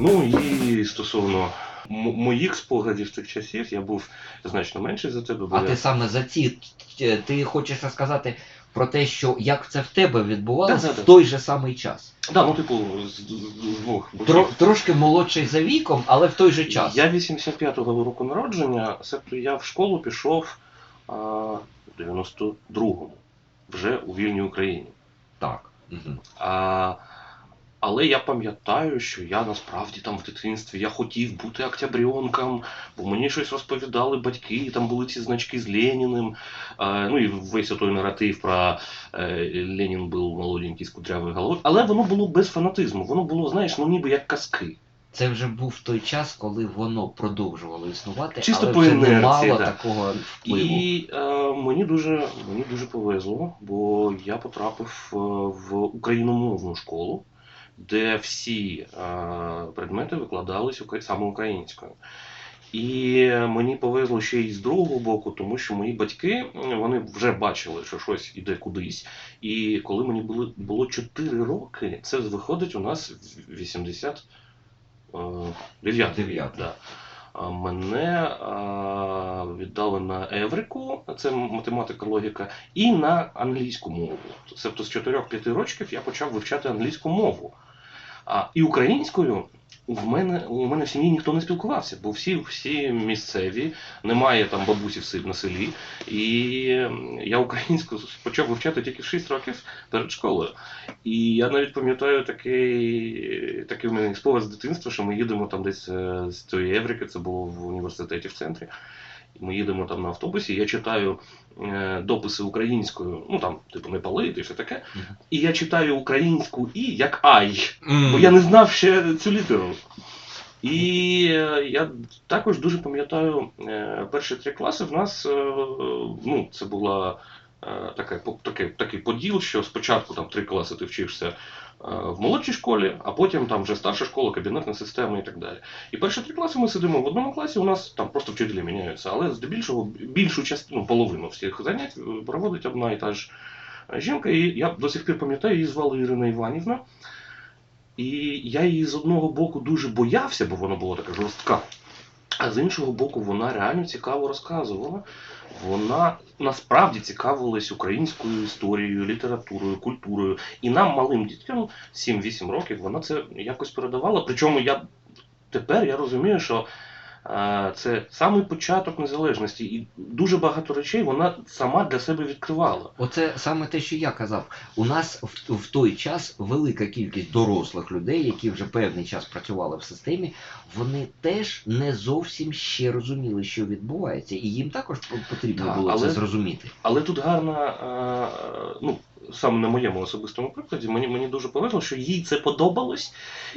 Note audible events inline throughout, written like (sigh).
Ну і стосовно моїх спогадів тих часів, я був значно менший за тебе, бо А я... ти саме за ці ти хочеш розказати про те, що як це в тебе відбувалося Да-да-да. в той же самий час. Да, ну типу, з, з- з двох. Тро, трошки молодший за віком, але в той же час. Я 85-го року народження, себто я в школу пішов а, в 92-му, вже у вільній Україні. Так. Угу. А, але я пам'ятаю, що я насправді там в дитинстві я хотів бути октябрьонком, бо мені щось розповідали батьки, і там були ці значки з Леніним. А, ну і весь той наратив про е, Ленін був молоденький з кудрявою головою. Але воно було без фанатизму, воно було, знаєш, ну ніби як казки. Це вже був той час, коли воно продовжувало існувати, Чисто але по вже не мало да. такого впливу. І е, мені дуже мені дуже повезло, бо я потрапив е, в україномовну школу, де всі е, предмети викладались саме українською. І мені повезло ще й з другого боку, тому що мої батьки вони вже бачили, що щось іде кудись. І коли мені було, було 4 роки, це виходить у нас в 89 9 Да. Мене а, віддали на Еврику, це математика, логіка, і на англійську мову. Тобто з 4-5 років я почав вивчати англійську мову. А, і українською в мене, у мене в сім'ї ніхто не спілкувався, бо всі, всі місцеві, немає там бабусі на селі. І я українську почав вивчати тільки в 6 років перед школою. І я навіть пам'ятаю такий, такий в мене спогад з дитинства, що ми їдемо там десь е, з цієї Еврики, це було в університеті в центрі. Ми їдемо там на автобусі, я читаю е, дописи українською, ну там, типу, не палити і все таке. І я читаю українську і як ай. Бо я не знав ще цю літеру. І е, я також дуже пам'ятаю е, перші три класи в нас е, ну, це була е, така, такий, такий поділ, що спочатку там три класи ти вчишся в молодшій школі, а потім там вже старша школа, кабінетна система і так далі. І перші три класи ми сидимо в одному класі, у нас там просто вчителі міняються, але здебільшого більшу частину, половину всіх занять е, проводить одна і та ж жінка. І я до сих пір пам'ятаю, її звали Ірина Іванівна. І я її з одного боку дуже боявся, бо вона була така жорстка. А з іншого боку, вона реально цікаво розказувала. Вона насправді цікавилась українською історією, літературою, культурою. І нам, малим дітям, 7-8 років, вона це якось передавала. Причому я тепер я розумію, що це самий початок незалежності, і дуже багато речей вона сама для себе відкривала. Оце саме те, що я казав. У нас в, в той час велика кількість дорослих людей, які вже певний час працювали в системі, вони теж не зовсім ще розуміли, що відбувається, і їм також потрібно було але- це зрозуміти. Але тут гарна, ну, саме на моєму особистому прикладі, мені, мені дуже повезло, що їй це подобалось.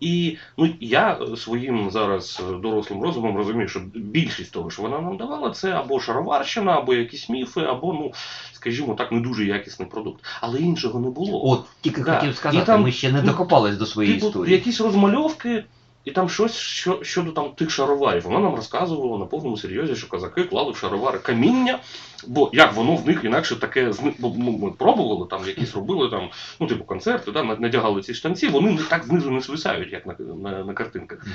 І ну, я е, своїм зараз е, дорослим розумом розумію, що більшість того, що вона нам давала, це або шароварщина, або якісь міфи, або, ну, скажімо так, не дуже якісний продукт. Але іншого не було. От тільки Да. хотів сказати, І там, ми ще не ну, докопались до своєї типу, історії. якісь розмальовки. І там щось що, щодо там тих шароварів. Вона нам розказувала на повному серйозі, що козаки клали в шаровари каміння, бо як воно в них інакше таке бо ну, ми пробували там, якісь робили там, ну типу концерти, да, надягали ці штанці, вони не так знизу не свисають, як на, на, на картинках.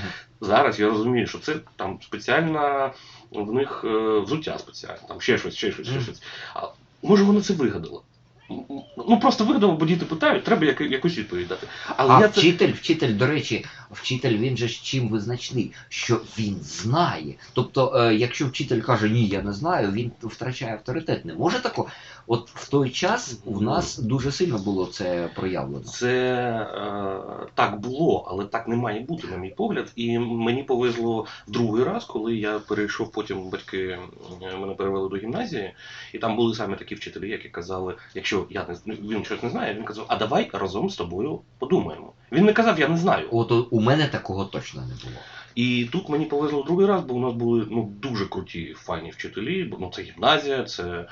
Зараз я розумію, що це там спеціальна в них е, взуття спеціальне, там ще щось, ще щось, ще щось. А може вона це вигадала? Ну просто видимо, бо діти питають, треба як якусь відповідь дати. Але А я це вчитель, вчитель, до речі, вчитель він же ж чим визначний, що він знає. Тобто, е, якщо вчитель каже ні, я не знаю, він втрачає авторитет. Не може тако. От в той час у нас дуже сильно було це проявлено. Це е, так було, але так не має бути, на мій погляд. І мені повезло в другий раз, коли я перейшов, потім батьки е, мене перевели до гімназії, і там були саме такі вчителі, які казали, якщо я не він щось не знає, він казав, а давай разом з тобою подумаємо. Він не казав, я не знаю. От у- мене такого точно не було. І тут мені повезло в другий раз, бо у нас були ну, дуже круті файні вчителі, бо ну, це гімназія, це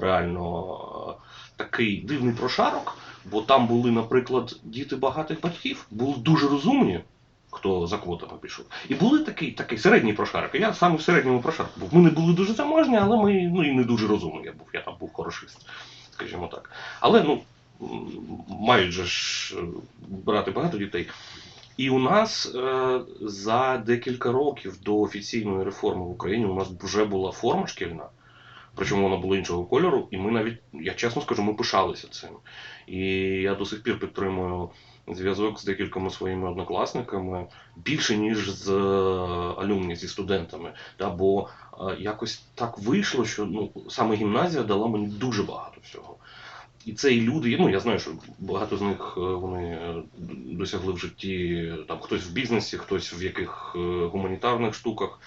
реально е, такий дивний прошарок, бо там були, наприклад, діти багатих батьків, були дуже розумні, хто за квотами пішов. І були такий, такий середній прошарок. Я саме в середньому прошарку був. Ми не були дуже заможні, але ми ну, і не дуже розумні. Я був, я там був хорошист, скажімо так. Але ну, мають же ж е, брати багато дітей. І у нас е, за декілька років до офіційної реформи в Україні у нас вже була форма шкільна, причому вона була іншого кольору, і ми навіть, я чесно скажу, ми пишалися цим. І я до сих пір підтримую зв'язок з декількома своїми однокласниками більше, ніж з е, алюмні, зі студентами. Да, бо е, якось так вийшло, що ну, саме гімназія дала мені дуже багато всього. І це і люди, ну я знаю, що багато з них е, вони досягли в житті там хтось в бізнесі, хтось в яких гуманітарних штуках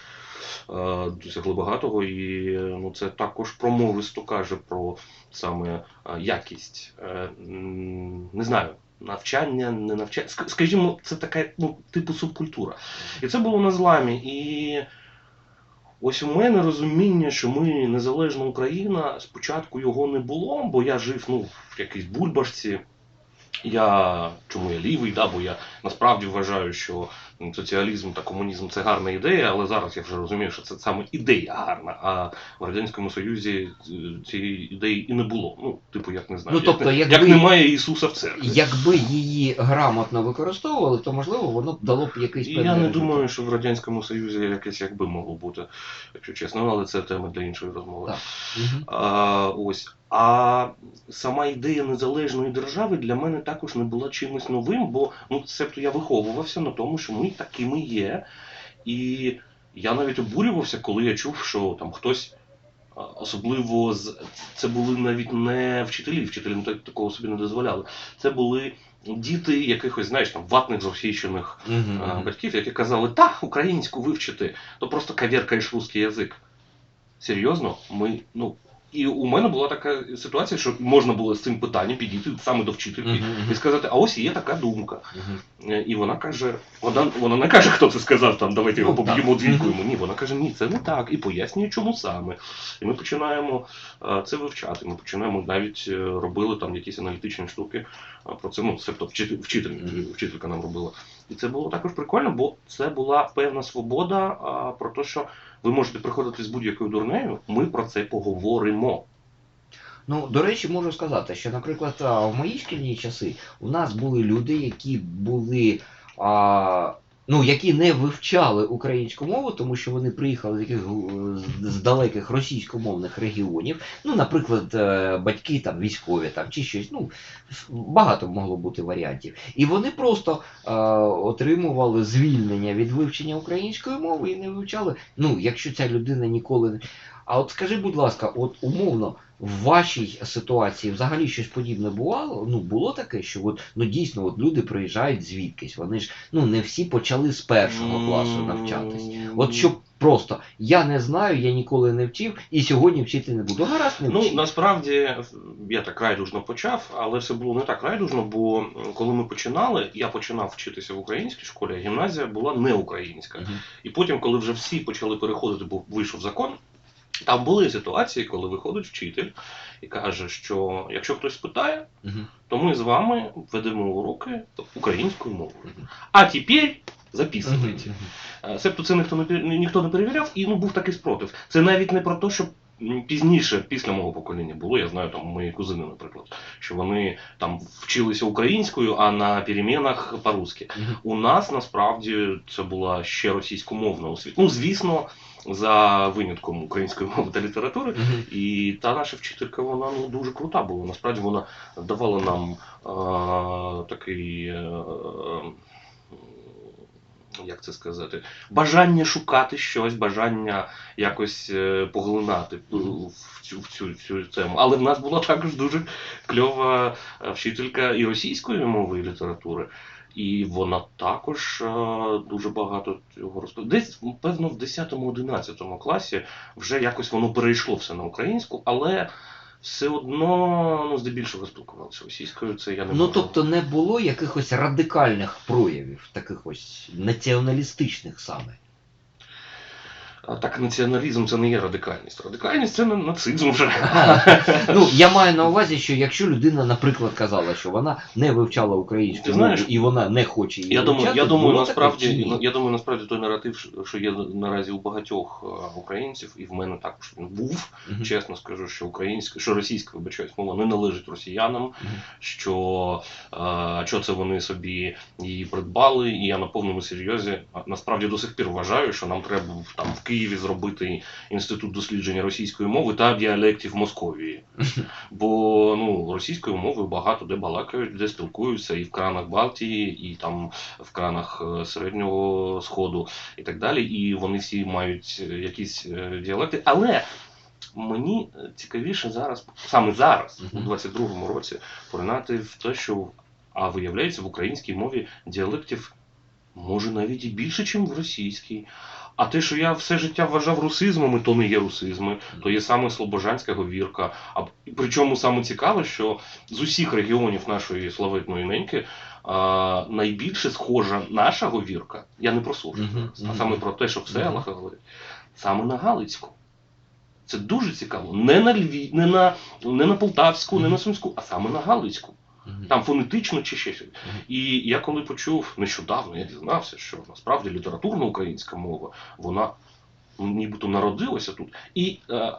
досягли багатого, і е, ну, це також промовисто каже про саме е, якість. Е, Не знаю, навчання, не навчання. Скажімо, це така ну, типу субкультура. І це було на зламі. І ось у мене розуміння, що ми незалежна Україна, спочатку його не було, бо я жив ну, в якійсь бульбашці. Я чому я лівий, да, бо я насправді вважаю, що соціалізм та комунізм це гарна ідея, але зараз я вже розумію, що це саме ідея гарна. А в Радянському Союзі е, цієї ідеї і не було. Ну, типу, як не знаю, Ну, тобто, як, якби- як немає Ісуса в церкві. Якби її грамотно використовували, то можливо воно б дало б якийсь певний я не результат. думаю, що в Радянському Союзі якесь якби могло бути, якщо чесно, але це тема для іншої розмови. Так. А, ось. А сама ідея незалежної держави для мене також не була чимось новим, бо ну, себто я виховувався на тому, що ми такими є. І я навіть обурювався, коли я чув, що там хтось. Особливо з це були навіть не вчителі, вчителі так- такого собі не дозволяли. Це були діти якихось, знаєш, там ватних зросійщених а, мгм. батьків, які казали, так, українську вивчити, то просто коверкаєш русський язик. Серйозно, ми, ну. І у мене була така ситуація, що можна було з цим питанням підійти саме до вчительки Мгм, мгм. і сказати, а ось є така думка. Мгм. Е, І вона каже, вона, вона не каже, хто це сказав, там давайте його Ну, поб'ємо двійкою. Ні, вона каже, ні, це не так, і пояснює, чому саме. І ми починаємо е, це вивчати. Ми починаємо навіть е, робили там якісь аналітичні штуки про це. Ну, тобто вчитель, вчитель, вчителька нам робила. І це було також прикольно, бо це була певна свобода а, про те, що ви можете приходити з будь-якою дурнею, ми про це поговоримо. Ну, до речі, можу сказати, що, наприклад, в мої шкільні часи у нас були люди, які були. А, Ну, які не вивчали українську мову, тому що вони приїхали з яких з- з далеких російськомовних регіонів. Ну, наприклад, е, батьки там військові там чи щось. Ну багато могло бути варіантів. І вони просто е, отримували звільнення від вивчення української мови і не вивчали. Ну, якщо ця людина ніколи не. А от скажи, будь ласка, от умовно, в вашій ситуації взагалі щось подібне бувало? Ну було таке, що от ну дійсно от люди приїжджають звідкись. Вони ж ну не всі почали з першого класу навчатись. От щоб просто я не знаю, я ніколи не вчив, і сьогодні вчити не буду. Гаразд не Ну, насправді я так райдужно почав, але все було не так райдужно, бо коли ми починали, я починав вчитися в українській школі, а гімназія була не українська. І потім, коли вже всі почали переходити, бо вийшов закон, там були ситуації, коли виходить вчитель і каже, що якщо хтось спитає, Мгм. то ми з вами ведемо уроки українською мовою. А тепер записуйте. Е, Себто це ніхто не ніхто не перевіряв, і ну був такий спротив. Це навіть не про те, що пізніше, після мого покоління було. Я знаю там мої кузини, наприклад, що вони там вчилися українською, а на перемінах по-русски. У нас насправді це була ще російськомовна освіта. Ну, звісно, за винятком української мови та літератури. Мгм. І та наша вчителька, вона ну, дуже крута була. Насправді вона давала нам а, такий. е, як це сказати, бажання шукати щось, бажання якось е, поглинати е, в цю, в цю, в цю тему. Але в нас була також дуже кльова е, вчителька і російської мови і літератури. І вона також е, дуже багато цього розповідає. Десь, певно, в 10-11 класі вже якось воно перейшло все на українську, але все одно ну, здебільшого спілкувалися російською. Це я не Ну можу. тобто не було якихось радикальних проявів, таких ось націоналістичних саме. А, так націоналізм це не є радикальність. Радикальність це на- нацизм вже. Ну, (laughs) я маю на увазі, що якщо людина, наприклад, казала, що вона не вивчала українську мову і вона не хоче її Я думаю, я думаю, насправді, я думаю, насправді той наратив, що- є наразі у багатьох е, українців, і в мене також він був. Мгм. Чесно скажу, що українська, що російська вибачаюсь, мова не належить росіянам, що, е, що це вони собі її придбали, і я на повному серйозі насправді до сих пір вважаю, що нам треба там в Києві зробити інститут дослідження російської мови та діалектів Московії. (laughs) Бо ну, російською мовою багато де балакають, де спілкуються і в кранах Балтії, і там в кранах е, Середнього Сходу і так далі. І вони всі мають е, якісь е, діалекти. Але мені цікавіше зараз, саме зараз, у Мгм. 22-му році, поринати в те, що а виявляється в українській мові діалектів може навіть і більше, ніж в російській. А те, що я все життя вважав русизмами, то не є русизми, то є саме слобожанська говірка. А причому саме цікаве, що з усіх регіонів нашої славетної неньки а, найбільше схожа наша говірка, я не про сушу, Мгм, а саме про те, що в селах говорять, саме на Галицьку. Це дуже цікаво. Не на Львів, не на, не на Полтавську, не на Сумську, а саме на Галицьку. Там фонетично чи ще щось. І я коли почув нещодавно, я дізнався, що насправді літературна українська мова, вона нібито народилася тут. І е, е,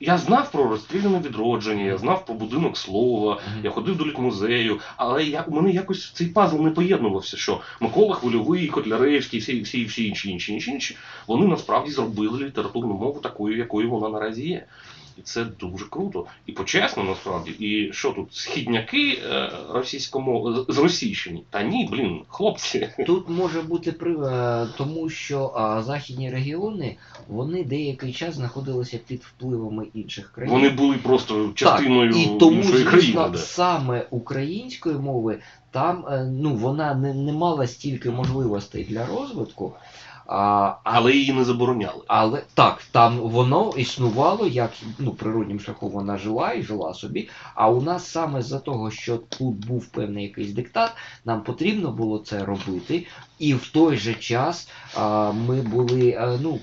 я знав про розстріляне відродження, я знав про будинок слова, я ходив до літмузею, але я, у мене якось цей пазл не поєднувався, що Микола Хвильовий, Котляревський, всі, всі, всі інші, інші, інші, інші, вони насправді зробили літературну мову такою, якою вона наразі є. І це дуже круто. І почесно насправді. І що тут, східняки е, російськомов... з Російщини? Та ні, блін, хлопці. Тут може бути при е, тому, що західні регіони вони деякий час знаходилися під впливами інших країн. Вони були просто частиною так, і тому, іншої звісно, країни. Саме української мови там е, ну вона не, не мала стільки можливостей для розвитку. А, а Але її не забороняли. Але так, там воно існувало, як ну, природнім шляхом вона жила і жила собі. А у нас саме з-за того, що тут був певний якийсь диктат, нам потрібно було це робити. І в той же час а, ми були, а, ну.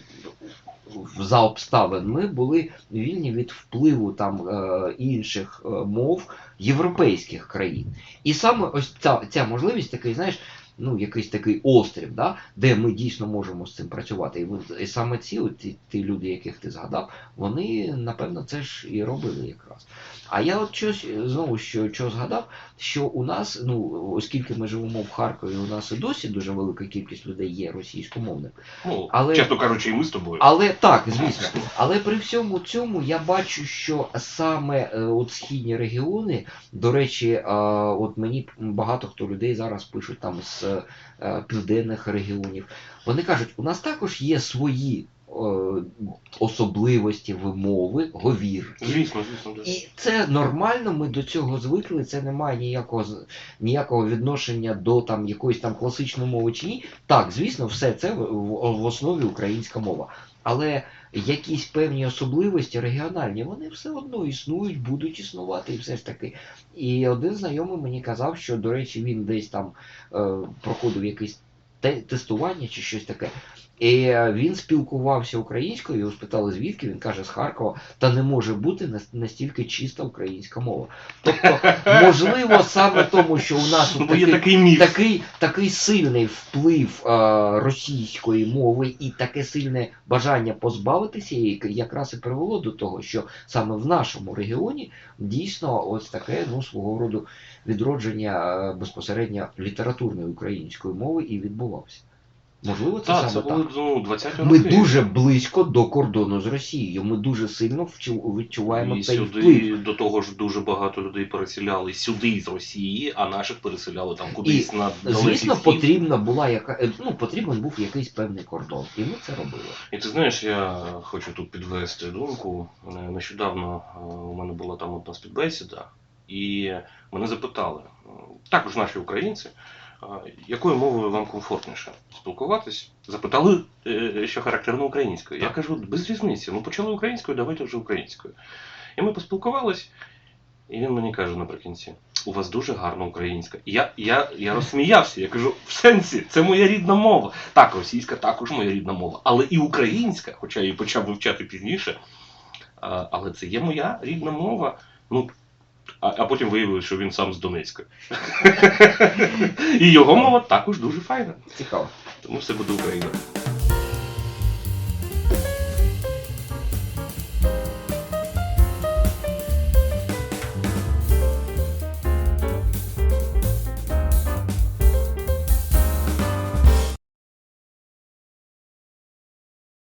За обставин ми були вільні від впливу там е, інших е, мов європейських країн. І саме ось ця, ця можливість такий, знаєш, ну, якийсь такий острів, да, де ми дійсно можемо з цим працювати. І, от- і саме ці, от, ті, ті люди, яких ти згадав, вони, напевно, це ж і робили якраз. А я от щось, е, знову що, що згадав, що у нас, ну, оскільки ми живемо в Харкові, у нас і досі дуже велика кількість людей є російськомовними. Ну, Але- чесно кажучи, і ми з тобою. Але так, звісно. Але при всьому цьому я бачу, що саме е, от східні регіони, до речі, от мені багато хто людей зараз пишуть там з е, південних регіонів. Вони кажуть, у нас також є свої е, особливості вимови, говірки. Звісно, звісно. І це нормально, ми до цього звикли, це не має ніякого, ніякого відношення до там, якоїсь там класичної мови чи ні. Так, звісно, все це в, в основі українська мова. Але якісь певні особливості регіональні, вони все одно існують, будуть існувати і все ж таки. І один знайомий мені казав, що, до речі, він десь там е, проходив те- тестування чи щось таке. І е, він спілкувався українською, його спитали звідки, він каже з Харкова, та не може бути настільки чиста українська мова. Тобто, можливо, саме тому, що у нас Ну, такий, такий такий, такий сильний вплив е, російської мови і таке сильне бажання позбавитися її, якраз і привело до того, що саме в нашому регіоні дійсно ось таке ну, свого роду відродження е, безпосередньо літературної української мови і відбувався. Можливо, це Так, саме це так. були ну, 20-ті Ми роки. дуже близько до кордону з Росією. Ми дуже сильно відчуваємо І цей сюди вплив. до того ж дуже багато людей переселяли сюди з Росії, а наших переселяли там кудись на Звісно, схід. потрібна була яка е, ну потрібен був якийсь певний кордон, і ми це робили. І ти знаєш, я хочу тут підвести думку. Е, Нещодавно е, у мене була там одна співбесіда, і мене запитали, також наші українці, якою мовою вам комфортніше спілкуватись? Запитали, е, що характерно українською. Я кажу, без різниці. Ну почали українською, давайте вже українською. І ми поспілкувались, і він мені каже наприкінці: у вас дуже гарна українська. І Я, я, я розсміявся, я кажу, в сенсі, це моя рідна мова. Так, російська також моя рідна мова, але і українська, хоча я її почав вивчати пізніше. Але це є моя рідна мова. Ну, а, а потім виявили, що він сам з Донецька. (laughs) І його мова також дуже файна. Цікаво. Тому все буде Україна.